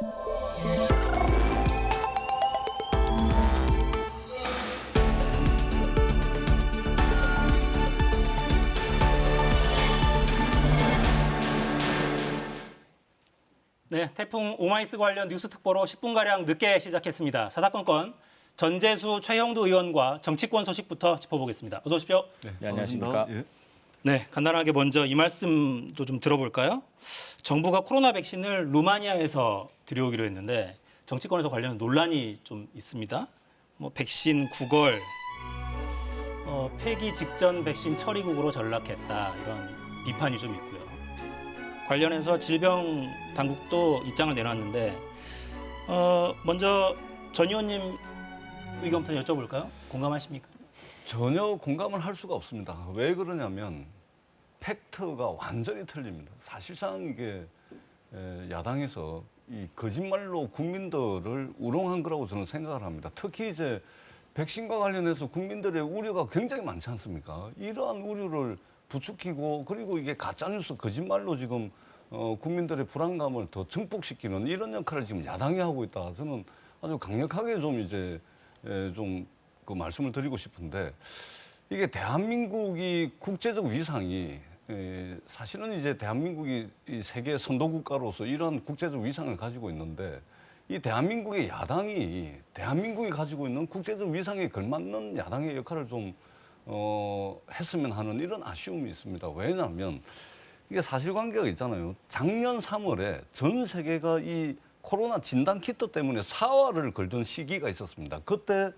네, 태풍 오마이스 관련 뉴스 특보로 10분가량 늦게 시작했습니다. 사사건건 전재수 최형두 의원과 정치권 소식부터 짚어보겠습니다. 어서 오십시오. 네, 안녕하십니까. 예. 네, 간단하게 먼저 이 말씀도 좀 들어볼까요? 정부가 코로나 백신을 루마니아에서 들여오기로 했는데 정치권에서 관련해서 논란이 좀 있습니다. 뭐 백신 구걸, 어, 폐기 직전 백신 처리국으로 전락했다 이런 비판이 좀 있고요. 관련해서 질병 당국도 입장을 내놨는데 어, 먼저 전 의원님 의견부터 여쭤볼까요? 공감하십니까? 전혀 공감을 할 수가 없습니다. 왜 그러냐면 팩트가 완전히 틀립니다. 사실상 이게 에, 야당에서 이 거짓말로 국민들을 우롱한 거라고 저는 생각을 합니다. 특히 이제 백신과 관련해서 국민들의 우려가 굉장히 많지 않습니까? 이러한 우려를 부추기고 그리고 이게 가짜뉴스 거짓말로 지금 어, 국민들의 불안감을 더 증폭시키는 이런 역할을 지금 야당이 하고 있다. 저는 아주 강력하게 좀 이제 에, 좀그 말씀을 드리고 싶은데 이게 대한민국이 국제적 위상이 에, 사실은 이제 대한민국이 이 세계 선도 국가로서 이러한 국제적 위상을 가지고 있는데 이 대한민국의 야당이 대한민국이 가지고 있는 국제적 위상에 걸맞는 야당의 역할을 좀 어, 했으면 하는 이런 아쉬움이 있습니다. 왜냐하면 이게 사실관계가 있잖아요. 작년 3월에 전 세계가 이 코로나 진단 키트 때문에 사활을 걸던 시기가 있었습니다. 그때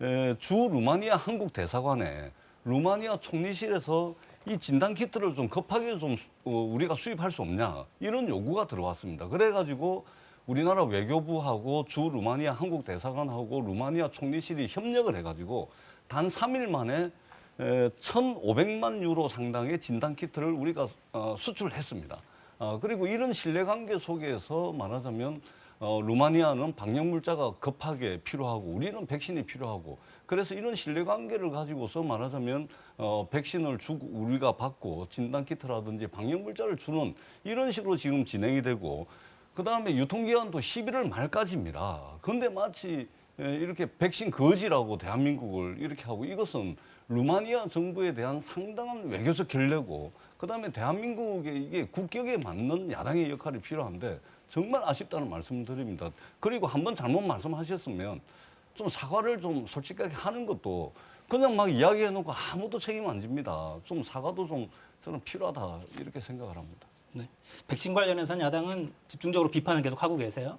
에, 주 루마니아 한국 대사관에 루마니아 총리실에서 이 진단 키트를 좀 급하게 좀 어, 우리가 수입할 수 없냐 이런 요구가 들어왔습니다. 그래가지고 우리나라 외교부하고 주 루마니아 한국 대사관하고 루마니아 총리실이 협력을 해가지고 단 3일 만에 에, 1,500만 유로 상당의 진단 키트를 우리가 어, 수출했습니다. 어, 그리고 이런 신뢰관계 속에서 말하자면 어, 루마니아는 방역 물자가 급하게 필요하고 우리는 백신이 필요하고 그래서 이런 신뢰관계를 가지고서 말하자면 어, 백신을 주고 우리가 받고 진단 키트라든지 방역 물자를 주는 이런 식으로 지금 진행이 되고 그 다음에 유통기한도 11월 말까지입니다. 그런데 마치 에, 이렇게 백신 거지라고 대한민국을 이렇게 하고 이것은 루마니아 정부에 대한 상당한 외교적 결례고 그다음에 대한민국의 이게 국격에 맞는 야당의 역할이 필요한데 정말 아쉽다는 말씀을 드립니다. 그리고 한번 잘못 말씀하셨으면 좀 사과를 좀 솔직하게 하는 것도 그냥 막 이야기해 놓고 아무도 책임 안 집니다. 좀 사과도 좀 저는 필요하다 이렇게 생각을 합니다. 네. 백신 관련해서는 야당은 집중적으로 비판을 계속 하고 계세요.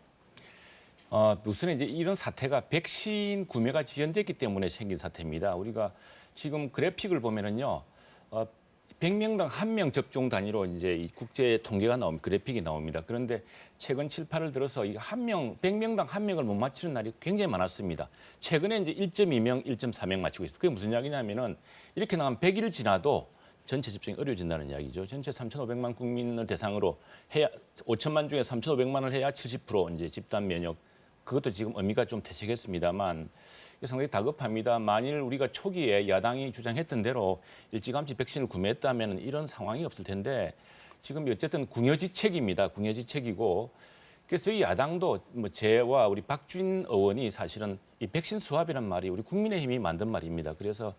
어, 우선 이제 이런 사태가 백신 구매가 지연됐기 때문에 생긴 사태입니다. 우리가 지금 그래픽을 보면은요, 어, 100명당 한 명 접종 단위로 이제 이 국제 통계가 나옵니다. 그래픽이 나옵니다. 그런데 최근 7, 8을 들어서 이 한 명, 100명당 한 명을 못 맞추는 날이 굉장히 많았습니다. 최근에 이제 1.2명, 1.4명 맞추고 있어요. 그게 무슨 이야기냐면은 이렇게 나가면 100일 지나도 전체 접종이 어려워진다는 이야기죠. 전체 3,500만 국민을 대상으로 해야 5천만 중에 3,500만을 해야 70% 이제 집단 면역 그것도 지금 의미가 좀 퇴색했습니다만 상당히 다급합니다. 만일 우리가 초기에 야당이 주장했던 대로 일찌감치 백신을 구매했다면 이런 상황이 없을 텐데 지금 어쨌든 궁여지책입니다. 궁여지책이고 그래서 이 야당도 뭐 제와 우리 박준 의원이 사실은 이 백신 수합이란 말이 우리 국민의힘이 만든 말입니다. 그래서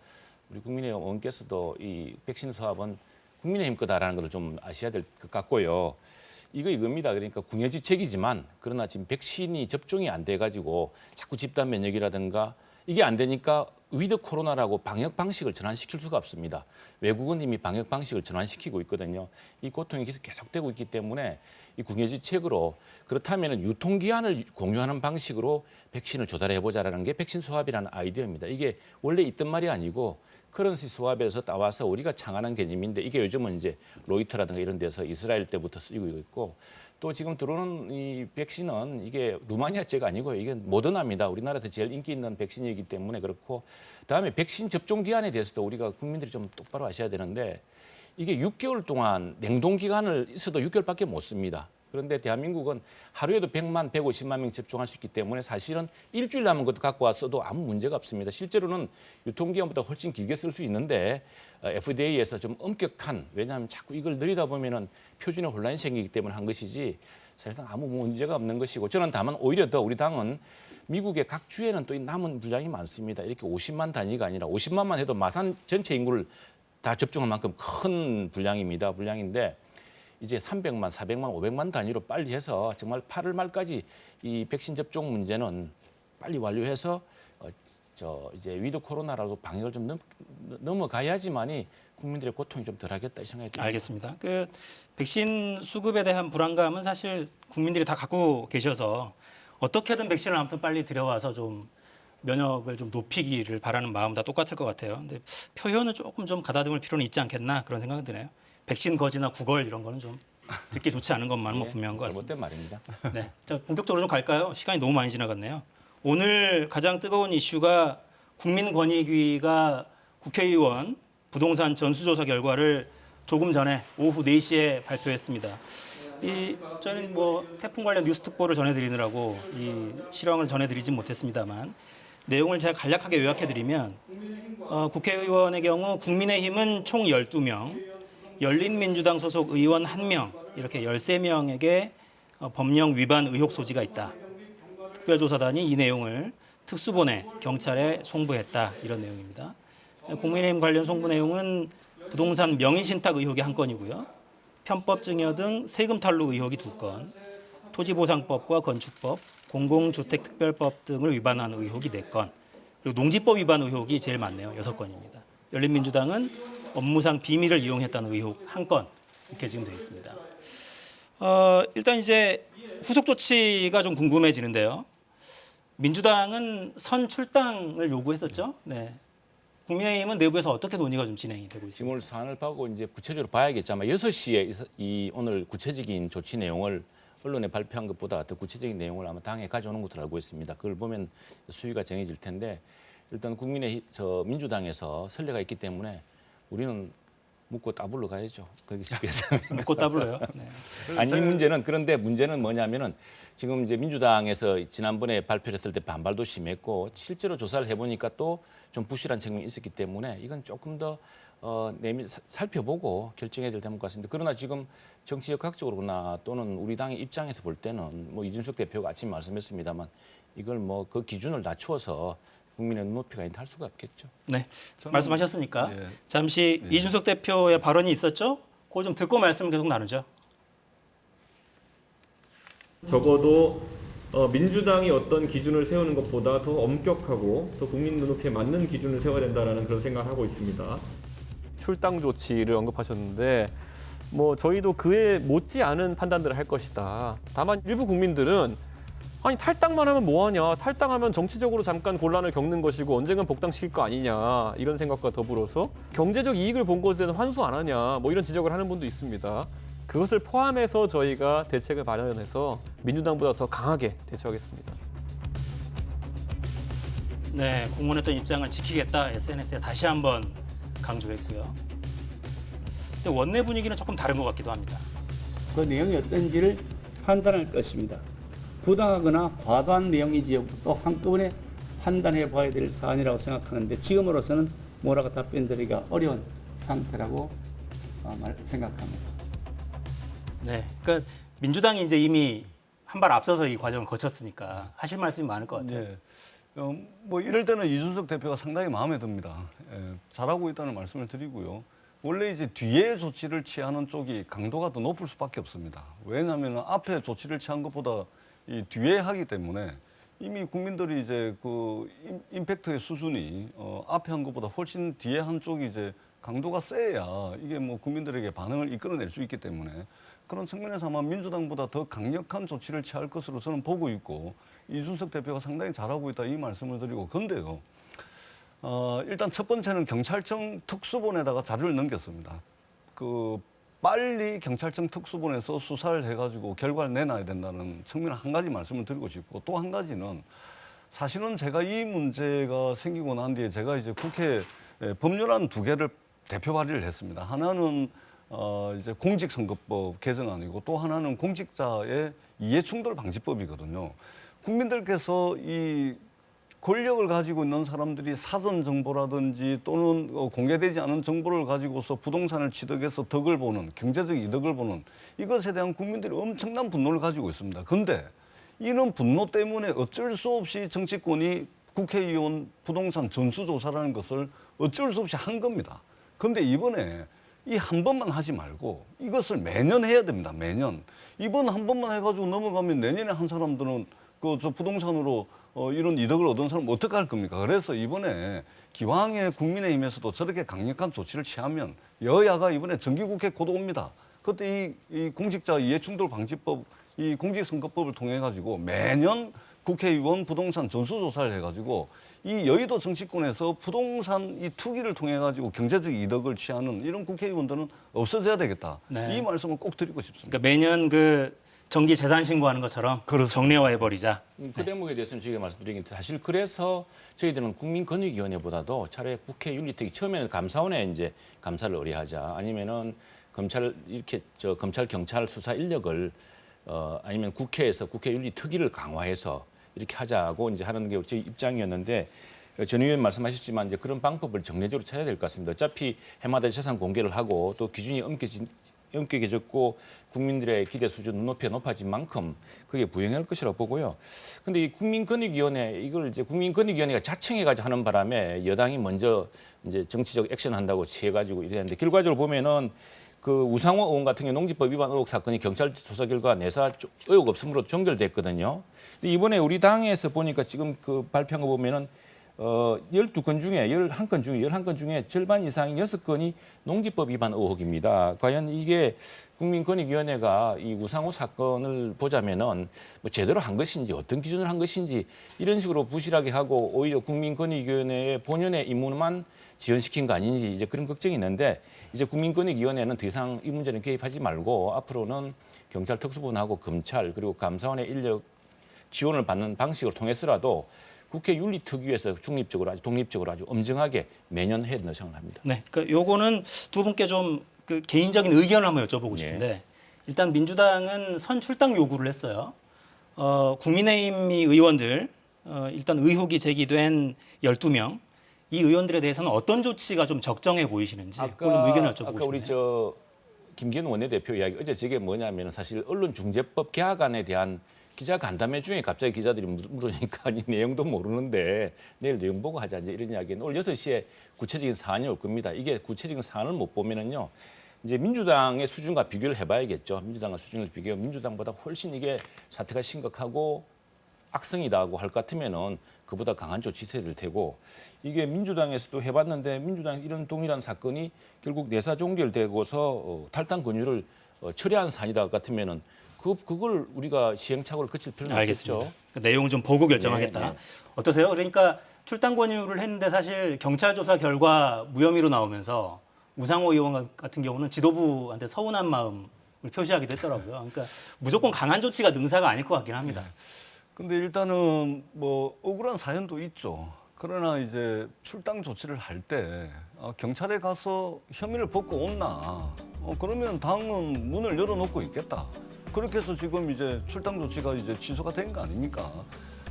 우리 국민의힘 의원께서도 이 백신 수합은 국민의힘 거다라는 걸좀 아셔야 될 것 같고요. 이거 이겁니다. 그러니까 궁여지책이지만 그러나 지금 백신이 접종이 안 돼 가지고 자꾸 집단 면역이라든가 이게 안 되니까 위드 코로나라고 방역 방식을 전환시킬 수가 없습니다. 외국은 이미 방역 방식을 전환시키고 있거든요. 이 고통이 계속 계속되고 있기 때문에 이 궁여지책으로 그렇다면 유통 기한을 공유하는 방식으로 백신을 조달해 보자라는 게 백신 수합이라는 아이디어입니다. 이게 원래 있던 말이 아니고 커런시 수합에서 따와서 우리가 창안한 개념인데 이게 요즘은 이제 로이터라든가 이런 데서 이스라엘 때부터 쓰이고 있고 또 지금 들어오는 이 백신은 이게 루마니아제가 아니고요. 이게 모더나입니다. 우리나라에서 제일 인기 있는 백신이기 때문에 그렇고 그다음에 백신 접종 기한에 대해서도 우리가 국민들이 좀 똑바로 아셔야 되는데 이게 6개월 동안 냉동 기간을 있어도 6개월밖에 못 씁니다. 그런데 대한민국은 하루에도 100만, 150만 명 접종할 수 있기 때문에 사실은 일주일 남은 것도 갖고 왔어도 아무 문제가 없습니다. 실제로는 유통기한보다 훨씬 길게 쓸 수 있는데 어, FDA에서 좀 엄격한 왜냐하면 자꾸 이걸 늘리다 보면은 표준에 혼란이 생기기 때문에 한 것이지 사실상 아무 문제가 없는 것이고 저는 다만 오히려 더 우리 당은 미국의 각 주에는 또이 남은 분량이 많습니다. 이렇게 50만 단위가 아니라 50만만 해도 마산 전체 인구를 다 접종한 만큼 큰 분량입니다. 분량인데 이제 300만, 400만, 500만 단위로 빨리 해서 정말 8월 말까지 이 백신 접종 문제는 빨리 완료해서 어, 저 이제 위드 코로나라도 방역을 좀 넘, 넘어가야지만이 국민들의 고통이 좀 덜하겠다 이 생각이 듭니다. 알겠습니다. 그 백신 수급에 대한 불안감은 사실 국민들이 다 갖고 계셔서 어떻게든 백신을 아무튼 빨리 들여와서 좀 면역을 좀 높이기를 바라는 마음 다 똑같을 것 같아요. 근데 표현을 조금 좀 가다듬을 필요는 있지 않겠나 그런 생각이 드네요. 백신 거지나 구걸 이런 거는 좀 듣기 좋지 않은 것만은 뭐 예, 분명한 것 같습니다. 잘못된 말입니다. 네, 자 본격적으로 좀 갈까요? 시간이 너무 많이 지나갔네요. 오늘 가장 뜨거운 이슈가 국민권익위가 국회의원 부동산 전수조사 결과를 조금 전에 오후 4시에 발표했습니다. 이 저는 뭐 태풍 관련 뉴스 특보를 전해드리느라고 이 실황을 전해드리진 못했습니다만 내용을 제가 간략하게 요약해드리면 어, 국회의원의 경우 국민의힘은 총 12명, 열린민주당 소속 의원 1명 이렇게 13명에게 어, 법령 위반 의혹 소지가 있다. 특별조사단이 이 내용을 특수본에 경찰에 송부했다 이런 내용입니다. 국민의힘 관련 송부 내용은 부동산 명의신탁 의혹이 한 건이고요. 편법 증여 등 세금 탈루 의혹이 두 건, 토지보상법과 건축법, 공공주택특별법 등을 위반한 의혹이 네 건, 그리고 농지법 위반 의혹이 제일 많네요. 여섯 건입니다. 열린민주당은 업무상 비밀을 이용했다는 의혹 한 건 이렇게 지금 되어 있습니다. 어, 일단 이제 후속 조치가 좀 궁금해지는데요. 민주당은 선 출당을 요구했었죠. 네. 국민의힘은 내부에서 어떻게 논의가 좀 진행이 되고 있습니다. 오늘 사안을 보고 이제 구체적으로 봐야겠지만 6시에 이- 이 오늘 구체적인 조치 내용을 언론에 발표한 것보다 더 구체적인 내용을 아마 당에 가져오는 것으로 알고 있습니다. 그걸 보면 수위가 정해질 텐데 일단 국민의 저 민주당에서 선례가 있기 때문에 우리는 묻고 따블로 가야죠. 거기 집에서. 묻고 따블로요. 네. 아니 이 문제는 그런데 문제는 뭐냐면은 지금 이제 민주당에서 지난번에 발표를 했을 때 반발도 심했고 실제로 조사를 해보니까 또 좀 부실한 측면이 있었기 때문에 이건 조금 더 어, 내밀 사- 살펴보고 결정해야 될 대목 같습니다. 그러나 지금 정치적 각적으로나 또는 우리 당의 입장에서 볼 때는 뭐 이준석 대표가 아침 말씀했습니다만 이걸 뭐 그 기준을 낮추어서 국민의 눈높이가 아닌 할 수가 없겠죠. 네. 저는- 말씀하셨으니까 예. 잠시 예. 이준석 대표의 발언이 있었죠. 그거 좀 듣고 말씀 계속 나누죠. 적어도 어, 민주당이 어떤 기준을 세우는 것보다 더 엄격하고 더 국민 눈높이에 맞는 기준을 세워야 된다라는 그런 생각을 하고 있습니다. 출당 조치를 언급하셨는데 뭐 저희도 그에 못지 않은 판단들을 할 것이다. 다만 일부 국민들은 아니 탈당만 하면 뭐하냐 탈당하면 정치적으로 잠깐 곤란을 겪는 것이고 언젠간 복당시킬 거 아니냐 이런 생각과 더불어서 경제적 이익을 본 것에 대해서 환수 안 하냐 뭐 이런 지적을 하는 분도 있습니다. 그것을 포함해서 저희가 대책을 마련해서 민주당보다 더 강하게 대처하겠습니다. 네, 공언했던 입장을 지키겠다 SNS에 다시 한번 강조했고요. 근데 원내 분위기는 조금 다른 것 같기도 합니다. 그 내용이 어떤지를 판단할 것입니다. 부당하거나 과도한 내용이지 또 한꺼번에 판단해 봐야 될 사안이라고 생각하는데 지금으로서는 뭐라고 답변드리기가 어려운 상태라고 어, 말- 생각합니다. 네, 그러니까 민주당이 이제 이미 한 발 앞서서 이 과정을 거쳤으니까 하실 말씀이 많을 것 같아요. 예. 어, 뭐 이럴 때는 이준석 대표가 상당히 마음에 듭니다. 예, 잘하고 있다는 말씀을 드리고요. 원래 이제 뒤에 조치를 취하는 쪽이 강도가 더 높을 수밖에 없습니다. 왜냐하면 앞에 조치를 취한 것보다 이 뒤에 하기 때문에 이미 국민들이 이제 그 임- 임팩트의 수준이 어, 앞에 한 것보다 훨씬 뒤에 한 쪽이 이제 강도가 세야 이게 뭐 국민들에게 반응을 이끌어낼 수 있기 때문에 그런 측면에서 아마 민주당보다 더 강력한 조치를 취할 것으로 저는 보고 있고 이준석 대표가 상당히 잘하고 있다 이 말씀을 드리고 근데요. 어, 일단 첫 번째는 경찰청 특수본에다가 자료를 넘겼습니다. 그 빨리 경찰청 특수본에서 수사를 해가지고 결과를 내놔야 된다는 측면 한 가지 말씀을 드리고 싶고 또 한 가지는 사실은 제가 이 문제가 생기고 난 뒤에 제가 이제 국회 에, 법률안 두 개를 대표 발의를 했습니다. 하나는 어 이제 공직선거법 개정안이고 또 하나는 공직자의 이해충돌 방지법이거든요. 국민들께서 이 권력을 가지고 있는 사람들이 사전 정보라든지 또는 어, 공개되지 않은 정보를 가지고서 부동산을 취득해서 덕을 보는 경제적 이득을 보는 이것에 대한 국민들이 엄청난 분노를 가지고 있습니다. 근데 이런 분노 때문에 어쩔 수 없이 정치권이 국회의원 부동산 전수조사라는 것을 어쩔 수 없이 한 겁니다. 근데 이번에 이 한 번만 하지 말고 이것을 매년 해야 됩니다. 매년. 이번 한 번만 해가지고 넘어가면 내년에 한 사람들은 그 저 부동산으로 어 이런 이득을 얻은 사람 어떻게 할 겁니까? 그래서 이번에 기왕에 국민의힘에서도 저렇게 강력한 조치를 취하면 여야가 이번에 정기국회 곧 옵니다. 그때 이, 이 공직자 이해충돌 방지법, 이 공직선거법을 통해 가지고 매년 국회의원 부동산 전수조사를 해가지고 이 여의도 정치권에서 부동산 이 투기를 통해 가지고 경제적 이득을 취하는 이런 국회의원들은 없어져야 되겠다. 네. 이 말씀을 꼭 드리고 싶습니다. 그러니까 매년 그 정기 재산 신고하는 것처럼 정례화해 버리자. 음, 그 대목에 대해서는 저희가 말씀드린 게 사실 그래서 저희들은 국민권익위원회보다도 차라리 국회 윤리특위 처음에는 감사원에 이제 감사를 의뢰하자 아니면은 검찰 이렇게 저 검찰 경찰 수사 인력을 어 아니면 국회에서 국회 윤리특위를 강화해서 이렇게 하자고 이제 하는 게 저희 입장이었는데 어, 전 의원 말씀하셨지만 이제 그런 방법을 정례적으로 찾아야 될 것 같습니다. 어차피 해마다 재산 공개를 하고 또 기준이 엄격해진 엄격해졌고 국민들의 기대 수준 눈높이가 높아진 만큼 그게 부행할 것이라고 보고요. 근데 이 국민권익위원회 이걸 이제 국민권익위원회가 자청해가지고 하는 바람에 여당이 먼저 이제 정치적 액션한다고 취해가지고 이랬는데 결과적으로 보면은 그 우상호 의원 같은 경우 농지법 위반 의혹 사건이 경찰 조사 결과 내사 조- 의혹 없음으로 종결됐거든요. 근데 이번에 우리 당에서 보니까 지금 그 발표한 거 보면은 어 12건 중에 11건 중에 11건 중에 절반 이상인 6건이 농지법 위반 의혹입니다. 과연 이게 국민권익위원회가 이 우상호 사건을 보자면은 뭐 제대로 한 것인지 어떤 기준을 한 것인지 이런 식으로 부실하게 하고 오히려 국민권익위원회의 본연의 임무만 지연시킨 거 아닌지 이제 그런 걱정이 있는데 이제 국민권익위원회는 더 이상 이 문제는 개입하지 말고 앞으로는 경찰 특수본하고 검찰 그리고 감사원의 인력 지원을 받는 방식을 통해서라도 국회 윤리특위에서 중립적으로 아주 독립적으로 아주 엄정하게 매년 해야 된다고 생각합니다. 네, 그 요거는 두 분께 좀 그 개인적인 의견을 한번 여쭤보고 싶은데 일단 민주당은 선출당 요구를 했어요. 어, 국민의힘이 의원들 어, 일단 의혹이 제기된 12명 이 의원들에 대해서는 어떤 조치가 좀 적정해 보이시는지 그걸 좀 의견을 여쭤보고 아까 우리 싶네요. 저 김기현 원내대표 이야기 어제 저게 뭐냐면 사실 언론중재법 개혁안에 대한 기자 간담회 중에 갑자기 기자들이 물- 물으니까 이 내용도 모르는데 내일 내용 보고 하자 이제 이런 이야기는 오늘 6시에 구체적인 사안이 올 겁니다. 이게 구체적인 사안을 못 보면은요. 이제 민주당의 수준과 비교를 해봐야겠죠. 민주당과 수준을 비교해 민주당보다 훨씬 이게 사태가 심각하고 악성이다고 할 것 같으면은 그보다 강한 조치 있어야 될 테고 이게 민주당에서도 해봤는데 민주당 이런 동일한 사건이 결국 내사 종결되고서 어, 탈당 권유를 어, 철회한 사안이다 같으면은 그 그걸 우리가 시행착오를 거칠 필요는 알겠습니다. 없겠죠. 그 내용 좀 보고 결정하겠다. 네, 네. 어떠세요? 그러니까 출당 권유를 했는데 사실 경찰 조사 결과 무혐의로 나오면서 우상호 의원 같은 경우는 지도부한테 서운한 마음을 표시하기도 했더라고요. 그러니까 무조건 강한 조치가 능사가 아닐 것 같긴 합니다. 근데 일단은 뭐 억울한 사연도 있죠. 그러나 이제 출당 조치를 할때 어, 경찰에 가서 혐의를 벗고 온나 어, 그러면 당은 문을 열어놓고 있겠다. 그렇게 해서 지금 이제 출당 조치가 이제 취소가 된 거 아닙니까?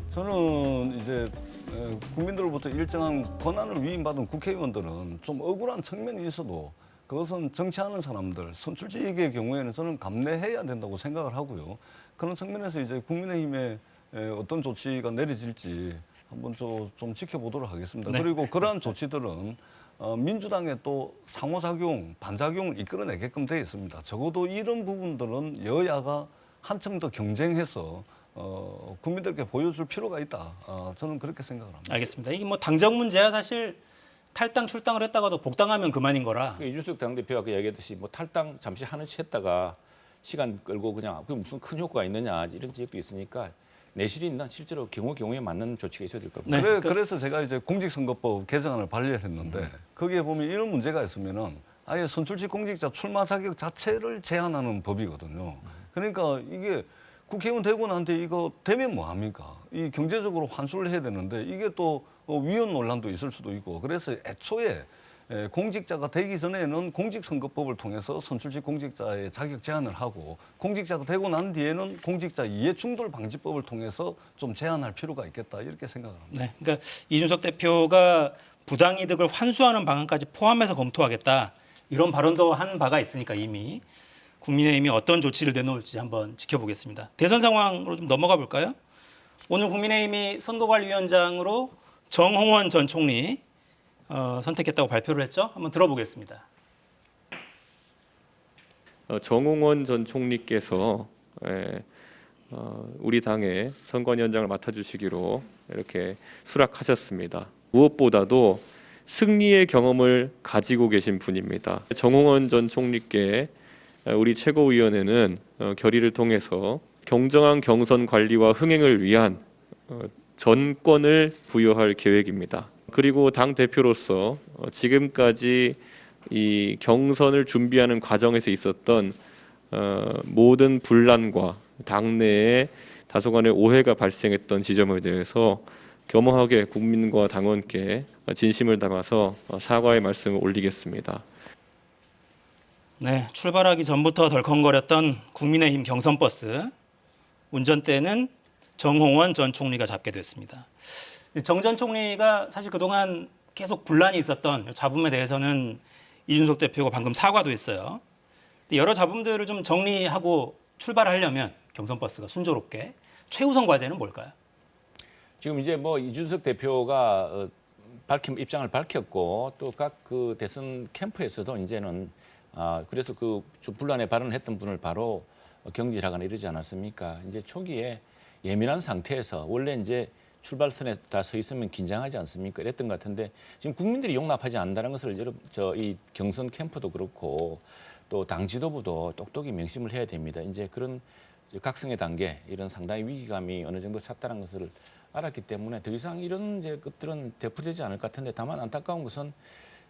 저는 이제 에, 국민들로부터 일정한 권한을 위임받은 국회의원들은 좀 억울한 측면이 있어도 그것은 정치하는 사람들, 선출직의 경우에는 저는 감내해야 된다고 생각을 하고요. 그런 측면에서 이제 국민의힘의 에, 어떤 조치가 내려질지 한번 좀, 좀 지켜보도록 하겠습니다. 네. 그리고 그러한 조치들은 어, 민주당의 또 상호작용, 반작용을 이끌어내게끔 되어 있습니다. 적어도 이런 부분들은 여야가 한층 더 경쟁해서 어, 국민들께 보여줄 필요가 있다. 어, 저는 그렇게 생각을 합니다. 알겠습니다. 이게 뭐 당정 문제야 사실 탈당 출당을 했다가도 복당하면 그만인 거라. 그 이준석 당대표가 그 이야기했듯이 뭐 탈당 잠시 하는 체 했다가 시간 끌고 그냥 그 무슨 큰 효과가 있느냐 이런 지적도 있으니까 내실이 있나 실제로 경우 경우에 맞는 조치가 있어야 될 겁니다. 네, 그래, 그- 그래서 제가 이제 공직선거법 개정안을 발의했는데 음. 거기에 보면 이런 문제가 있으면은 아예 선출직 공직자 출마 자격 자체를 제한하는 법이거든요. 그러니까 이게 국회의원 되고 나한테 이거 되면 뭐 합니까? 이 경제적으로 환수를 해야 되는데 이게 또 어, 위헌 논란도 있을 수도 있고 그래서 애초에 에, 공직자가 되기 전에는 공직선거법을 통해서 선출직 공직자의 자격 제한을 하고 공직자가 되고 난 뒤에는 공직자 이해충돌 방지법을 통해서 좀 제한할 필요가 있겠다 이렇게 생각을 합니다. 네, 그러니까 이준석 대표가 부당이득을 환수하는 방안까지 포함해서 검토하겠다 이런 발언도 한 바가 있으니까 이미 국민의힘이 어떤 조치를 내놓을지 한번 지켜보겠습니다. 대선 상황으로 좀 넘어가 볼까요? 오늘 국민의힘이 선거관리위원장으로 정홍원 전 총리 어, 선택했다고 발표를 했죠. 한번 들어보겠습니다. 어, 정홍원 전 총리께서 에, 어, 우리 당의 선관위원장을 맡아주시기로 이렇게 수락하셨습니다. 무엇보다도 승리의 경험을 가지고 계신 분입니다. 정홍원 전 총리께 우리 최고위원회는 어, 결의를 통해서 경정한 경선 관리와 흥행을 위한 어, 전권을 부여할 계획입니다. 그리고 당 대표로서 어, 지금까지 이 경선을 준비하는 과정에서 있었던 어, 모든 분란과 당내에 다소간의 오해가 발생했던 지점에 대해서 겸허하게 국민과 당원께 진심을 담아서 어, 사과의 말씀을 올리겠습니다. 네, 출발하기 전부터 덜컹거렸던 국민의힘 경선 버스 운전대는 정홍원 전 총리가 잡게 됐습니다. 정 전 총리가 사실 그동안 계속 분란이 있었던 잡음에 대해서는 이준석 대표가 방금 사과도 했어요. 여러 잡음들을 좀 정리하고 출발하려면 경선 버스가 순조롭게 최우선 과제는 뭘까요? 지금 이제 뭐 이준석 대표가 어, 밝힌 입장을 밝혔고 또 각 그 대선 캠프에서도 이제는 아 그래서 그 분란에 발언했던 분을 바로 경질하거나 이러지 않았습니까? 이제 초기에 예민한 상태에서 원래 이제 출발선에 다 서 있으면 긴장하지 않습니까? 이랬던 것 같은데 지금 국민들이 용납하지 않는다는 것을 여러분 저이 경선 캠프도 그렇고 또 당 지도부도 똑똑히 명심을 해야 됩니다. 이제 그런 각성의 단계 이런 상당히 위기감이 어느 정도 찼다는 것을 알았기 때문에 더 이상 이런 이제 것들은 되풀이되지 않을 것 같은데 다만 안타까운 것은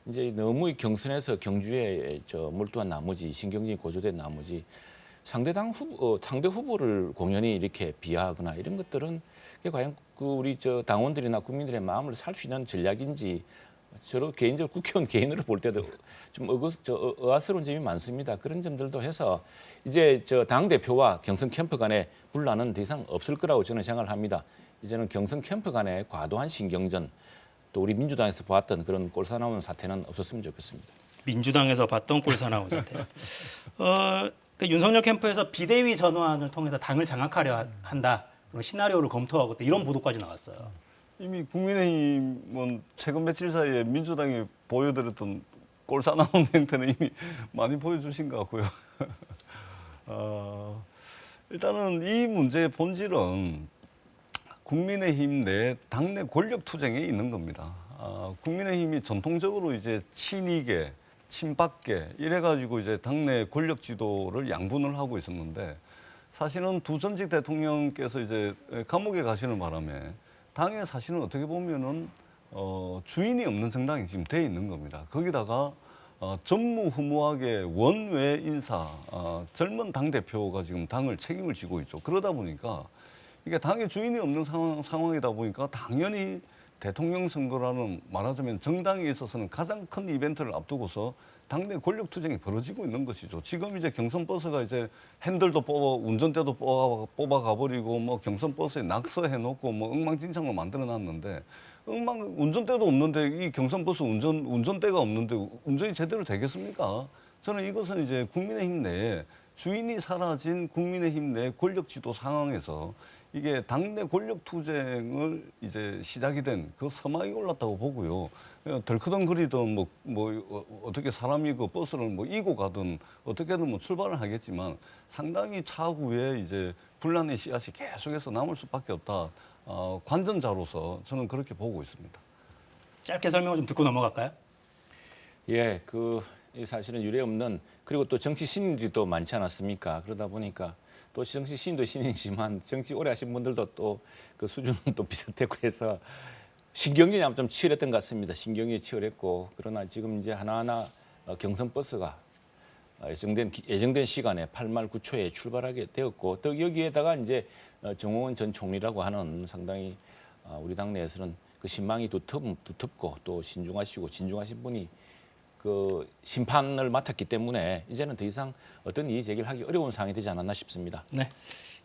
이제 너무 이 경선에서 경주에 저 몰두한 나머지 신경전이 고조된 나머지 상대당 후보, 어, 상대 후보를 공연히 이렇게 비하하거나 이런 것들은 그게 과연 그 우리 저 당원들이나 국민들의 마음을 살 수 있는 전략인지 저로 개인적으로 국회의원 개인으로 볼 때도 좀 어거, 저, 어, 의아스러운 점이 많습니다. 그런 점들도 해서 이제 저 당 대표와 경선 캠프 간의 분란은 더 이상 없을 거라고 저는 생각을 합니다. 이제는 경선 캠프 간의 과도한 신경전 또 우리 민주당에서 보았던 그런 꼴사나운 사태는 없었으면 좋겠습니다. 민주당에서 봤던 꼴사나운 사태. 어, 그 윤석열 캠프에서 비대위 전환을 통해서 당을 장악하려 한다. 그런 시나리오를 검토하고 또 이런 보도까지 나왔어요. 이미 국민의힘은 최근 며칠 사이에 민주당이 보여드렸던 꼴사나운 행태는 이미 많이 보여주신 것 같고요. 어, 일단은 이 문제의 본질은 국민의힘 내 당내 권력 투쟁에 있는 겁니다. 아, 국민의힘이 전통적으로 이제 친이계, 친박계 이래가지고 이제 당내 권력 지도를 양분을 하고 있었는데 사실은 두 전직 대통령께서 이제 감옥에 가시는 바람에 당에 사실은 어떻게 보면은 어, 주인이 없는 정당이 지금 돼 있는 겁니다. 거기다가 어, 전무후무하게 원외 인사, 어, 젊은 당 대표가 지금 당을 책임을 지고 있죠. 그러다 보니까 이게 당의 주인이 없는 상황, 상황이다 보니까 당연히 대통령 선거라는 말하자면 정당에 있어서는 가장 큰 이벤트를 앞두고서 당내 권력 투쟁이 벌어지고 있는 것이죠. 지금 이제 경선 버스가 이제 핸들도 뽑아 운전대도 뽑아, 뽑아 가버리고 뭐 경선 버스에 낙서해 놓고 뭐 엉망진창으로 만들어 놨는데 엉망 운전대도 없는데 이 경선 버스 운전 운전대가 없는데 운전이 제대로 되겠습니까? 저는 이것은 이제 국민의힘 내에 주인이 사라진 국민의힘 내 권력 지도 상황에서 이게 당내 권력 투쟁을 이제 시작이 된 그 서막이 올랐다고 보고요. 덜커덩거리든 뭐, 뭐 어, 어떻게 사람이 그 버스를 뭐 이고 가든 어떻게든 뭐 출발을 하겠지만 상당히 차후에 이제 분란의 씨앗이 계속해서 남을 수밖에 없다. 어, 관전자로서 저는 그렇게 보고 있습니다. 짧게 설명을 좀 듣고 넘어갈까요? 예, 그이 사실은 유례 없는 그리고 또 정치 신인들이 또 많지 않았습니까? 그러다 보니까 또 정치 신인도 신이지만 정치 오래 하신 분들도 또 그 수준은 또 비슷했고 해서 신경전이 아마 좀 치열했던 것 같습니다. 신경이 치열했고 그러나 지금 이제 하나하나 어, 경선 버스가 어, 예정된 기- 예정된 시간에 8말 9초에 출발하게 되었고 또 여기에다가 이제 어, 정홍원 전 총리라고 하는 상당히 어, 우리 당내에서는 그 신망이 두텁, 두텁고 또 신중하시고 진중하신 분이 그 심판을 맡았기 때문에 이제는 더 이상 어떤 이의 제기를 하기 어려운 상황이 되지 않았나 싶습니다. 네.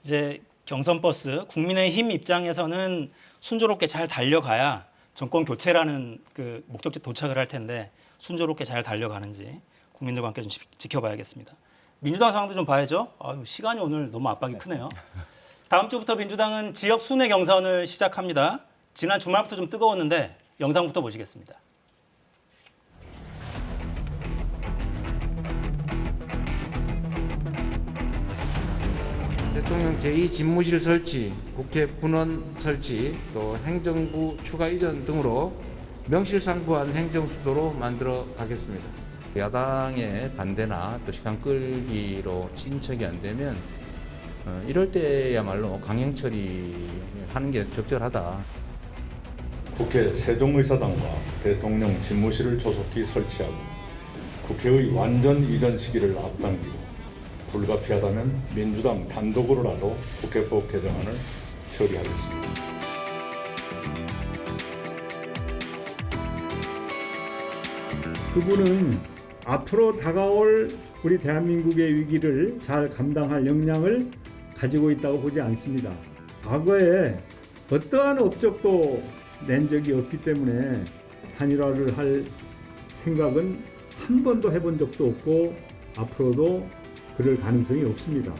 이제 경선 버스 국민의힘 입장에서는 순조롭게 잘 달려가야 정권 교체라는 그 목적지 도착을 할 텐데 순조롭게 잘 달려가는지 국민들과 함께 좀 지- 지켜봐야겠습니다. 민주당 상황도 좀 봐야죠. 아유, 시간이 오늘 너무 압박이 크네요. 다음 주부터 민주당은 지역 순회 경선을 시작합니다. 지난 주말부터 좀 뜨거웠는데 영상부터 보시겠습니다. 대통령 제2 집무실 설치, 국회 분원 설치, 또 행정부 추가 이전 등으로 명실상부한 행정수도로 만들어 가겠습니다. 야당의 반대나 또 시간 끌기로 친척이 안 되면 어, 이럴 때야말로 강행 처리하는 게 적절하다. 국회 세종의사당과 대통령 집무실을 조속히 설치하고 국회의 완전 이전 시기를 앞당기고 불가피하다면 민주당 단독으로라도 국회법 개정안을 처리하겠습니다. 그분은 앞으로 다가올 우리 대한민국의 위기를 잘 감당할 역량을 가지고 있다고 보지 않습니다. 과거에 어떠한 업적도 낸 적이 없기 때문에 단일화를 할 생각은 한 번도 해본 적도 없고 앞으로도 그럴 가능성이 없습니다.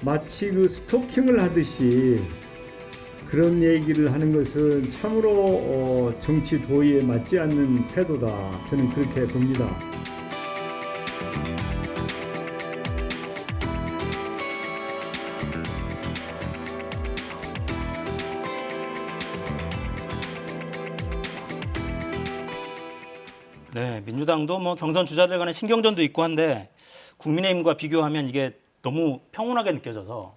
마치 그 스토킹을 하듯이 그런 얘기를 하는 것은 참으로 어, 정치 도의에 맞지 않는 태도다. 저는 그렇게 봅니다. 네, 민주당도 뭐 경선 주자들 간의 신경전도 있고 한데 국민의힘과 비교하면 이게 너무 평온하게 느껴져서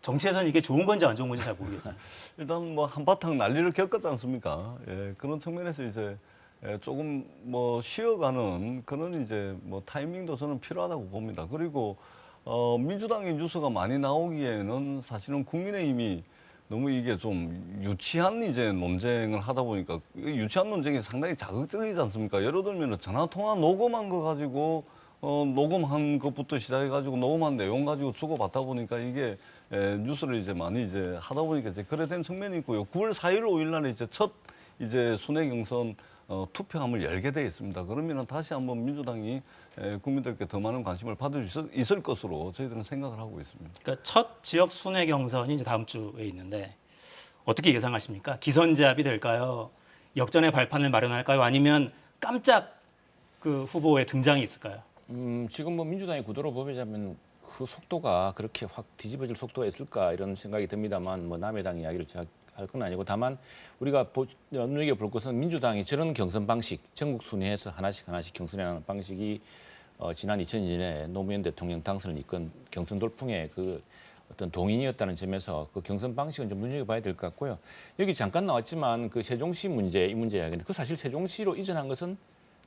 정치에서는 이게 좋은 건지 안 좋은 건지 잘 모르겠습니다. 일단 뭐 한바탕 난리를 겪었지 않습니까? 예, 그런 측면에서 이제 예, 조금 뭐 쉬어가는 그런 이제 뭐 타이밍도 저는 필요하다고 봅니다. 그리고 어, 민주당의 뉴스가 많이 나오기에는 사실은 국민의힘이 너무 이게 좀 유치한 이제 논쟁을 하다 보니까 이 유치한 논쟁이 상당히 자극적이지 않습니까? 예를 들면 전화 통화 녹음한 거 가지고 어, 녹음한 것부터 시작해가지고 녹음한 내용 가지고 주고받다 보니까 이게 에, 뉴스를 이제 많이 이제 하다 보니까 이제 그래 된 측면이 있고요. 9월 4일, 5일 날에 이제 첫 이제 순회 경선 어, 투표함을 열게 돼 있습니다. 그러면은 다시 한번 민주당이 에, 국민들께 더 많은 관심을 받을 수 있을 것으로 저희들은 생각을 하고 있습니다. 그러니까 첫 지역 순회 경선이 이제 다음 주에 있는데 어떻게 예상하십니까? 기선제압이 될까요? 역전의 발판을 마련할까요? 아니면 깜짝 그 후보의 등장이 있을까요? 음, 지금 뭐 민주당의 구도로 보자면 그 속도가 그렇게 확 뒤집어질 속도가 있을까 이런 생각이 듭니다만 뭐 남의 당 이야기를 제가 할 건 아니고 다만 우리가 보, 눈여겨 볼 것은 민주당이 저런 경선 방식 전국 순회에서 하나씩 하나씩 경선하는 방식이 어, 지난 2002년에 노무현 대통령 당선을 이끈 경선 돌풍의 그 어떤 동인이었다는 점에서 그 경선 방식은 좀 눈여겨봐야 될 것 같고요. 여기 잠깐 나왔지만 그 세종시 문제 이 문제 이야기인데 그 사실 세종시로 이전한 것은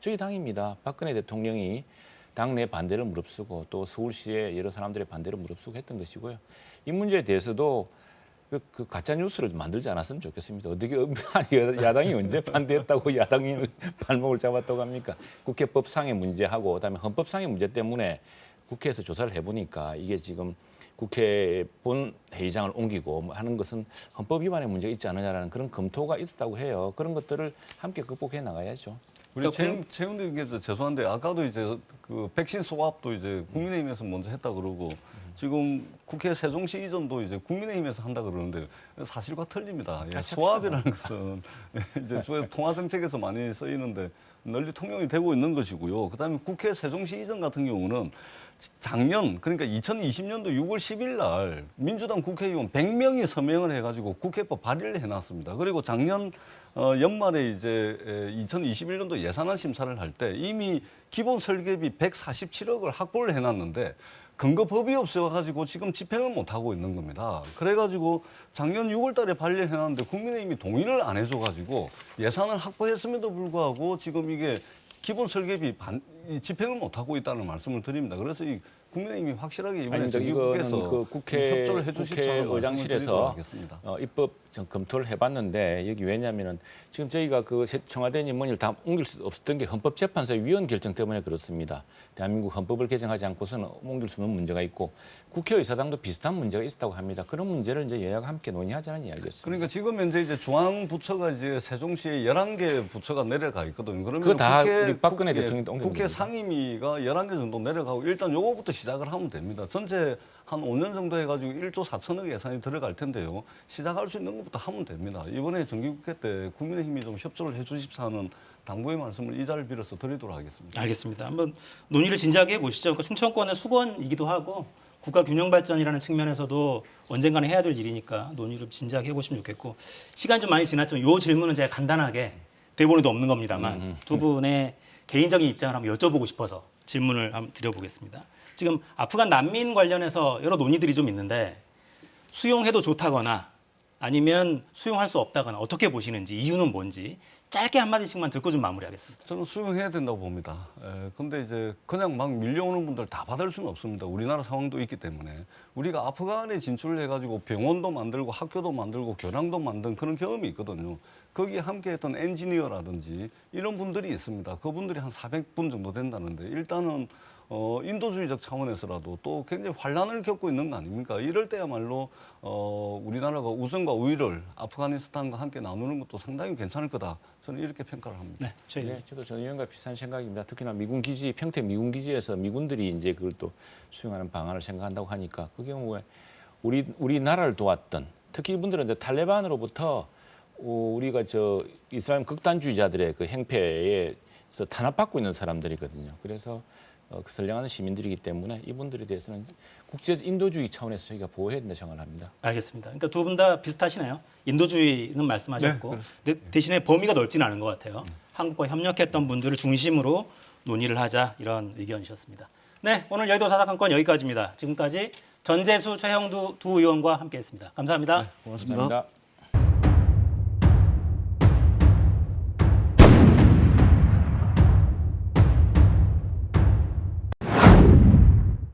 저희 당입니다. 박근혜 대통령이 당내 반대를 무릅쓰고 또 서울시의 여러 사람들의 반대를 무릅쓰고 했던 것이고요. 이 문제에 대해서도 그, 그 가짜 뉴스를 만들지 않았으면 좋겠습니다. 어떻게 아니, 야당이 언제 반대했다고 야당이 발목을 잡았다고 합니까? 국회법상의 문제하고 그다음에 헌법상의 문제 때문에 국회에서 조사를 해보니까 이게 지금 국회 본 회의장을 옮기고 뭐 하는 것은 헌법 위반의 문제가 있지 않느냐라는 그런 검토가 있었다고 해요. 그런 것들을 함께 극복해 나가야죠. 우리 그러니까 최, 최훈대께서 죄송한데 아까도 이제 그 백신 소압도 이제 국민의힘에서 먼저 했다 그러고 지금 국회 세종시 이전도 이제 국민의힘에서 한다 그러는데 사실과 틀립니다. 예, 소압이라는 것은 이제 주요 통화 정책에서 많이 쓰이는데 널리 통용이 되고 있는 것이고요. 그다음에 국회 세종시 이전 같은 경우는 작년 그러니까 2020년도 6월 10일 날 민주당 국회의원 100명이 서명을 해가지고 국회법 발의를 해놨습니다. 그리고 작년 어, 연말에 이제 에, 2021년도 예산안 심사를 할 때 이미 기본 설계비 147억을 확보를 해놨는데 근거법이 없어가지고 지금 집행을 못 하고 있는 겁니다. 그래가지고 작년 6월 달에 발의해놨는데 국민의힘이 동의를 안 해줘가지고 예산을 확보했음에도 불구하고 지금 이게 기본 설계비 반, 이 집행을 못 하고 있다는 말씀을 드립니다. 그래서 이 국민의힘이 확실하게 이번에 아니, 정기국에서 이거는 그 국회 협조를 해주십사는 국회의장실에서. 어, 입법 좀 검토를 해봤는데 여기 왜냐하면은 지금 저희가 그 세- 청와대 임원을 다 옮길 수 없었던 게 헌법재판소의 위헌 결정 때문에 그렇습니다. 대한민국 헌법을 개정하지 않고서는 옮길 수 없는 문제가 있고 국회의사당도 비슷한 문제가 있었다고 합니다. 그런 문제를 이제 여야가 함께 논의하자는 이야기였습니다. 그러니까 지금 현재 이제 중앙 부처가 이제 세종시에 11개 부처가 내려가 있거든요. 그러면 그거 다 국회, 우리 박근혜 국회 겁니다. 상임위가 11개 정도 내려가고 일단 요거부터 시작을 하면 됩니다. 전체 한 5년 정도 해가지고 1조 4천억 예산이 들어갈 텐데요. 시작할 수 있는 것부터 하면 됩니다. 이번에 정기국회 때 국민의힘이 좀 협조를 해 주십사 하는 당부의 말씀을 이 자리를 빌어서 드리도록 하겠습니다. 알겠습니다. 한번 논의를 진지하게 해보시죠. 그러니까 충청권의 수건이기도 하고 국가 균형 발전이라는 측면에서도 언젠가는 해야 될 일이니까 논의를 진지하게 해보시면 좋겠고 시간이 좀 많이 지났지만 이 질문은 제가 간단하게 대본에도 없는 겁니다만 두 분의 개인적인 입장을 한번 여쭤보고 싶어서 질문을 한번 드려보겠습니다. 지금 아프간 난민 관련해서 여러 논의들이 좀 있는데 수용해도 좋다거나 아니면 수용할 수 없다거나 어떻게 보시는지 이유는 뭔지 짧게 한 마디씩만 듣고 좀 마무리하겠습니다. 저는 수용해야 된다고 봅니다. 에, 근데 이제 그냥 막 밀려오는 분들 다 받을 수는 없습니다. 우리나라 상황도 있기 때문에 우리가 아프간에 진출을 해가지고 병원도 만들고 학교도 만들고 교량도 만든 그런 경험이 있거든요. 거기에 함께했던 엔지니어라든지 이런 분들이 있습니다. 그분들이 한 400분 정도 된다는데 일단은 어, 인도주의적 차원에서라도 또 굉장히 환란을 겪고 있는 거 아닙니까? 이럴 때야말로 어, 우리나라가 우선과 우위를 아프가니스탄과 함께 나누는 것도 상당히 괜찮을 거다. 저는 이렇게 평가를 합니다. 네, 저희 네, 저도 전 의원과 비슷한 생각입니다. 특히나 미군 기지, 평택 미군 기지에서 미군들이 이제 그걸 또 수용하는 방안을 생각한다고 하니까 그 경우에 우리 우리나라를 도왔던 특히 이분들은 이제 탈레반으로부터 어, 우리가 저 이슬람 극단주의자들의 그 행패에서 탄압받고 있는 사람들이거든요. 그래서 어, 그 선량한 시민들이기 때문에 이분들에 대해서는 국제 인도주의 차원에서 저희가 보호해야 된다 생각을 합니다. 알겠습니다. 그러니까 두 분 다 비슷하시네요. 인도주의는 말씀하셨고 네, 대- 대신에 범위가 넓지는 않은 것 같아요. 한국과 협력했던 분들을 중심으로 논의를 하자 이런 의견이셨습니다. 네, 오늘 여의도 사사건건 여기까지입니다. 지금까지 전재수, 최형두 두 의원과 함께했습니다. 감사합니다. 고맙습니다. 감사합니다.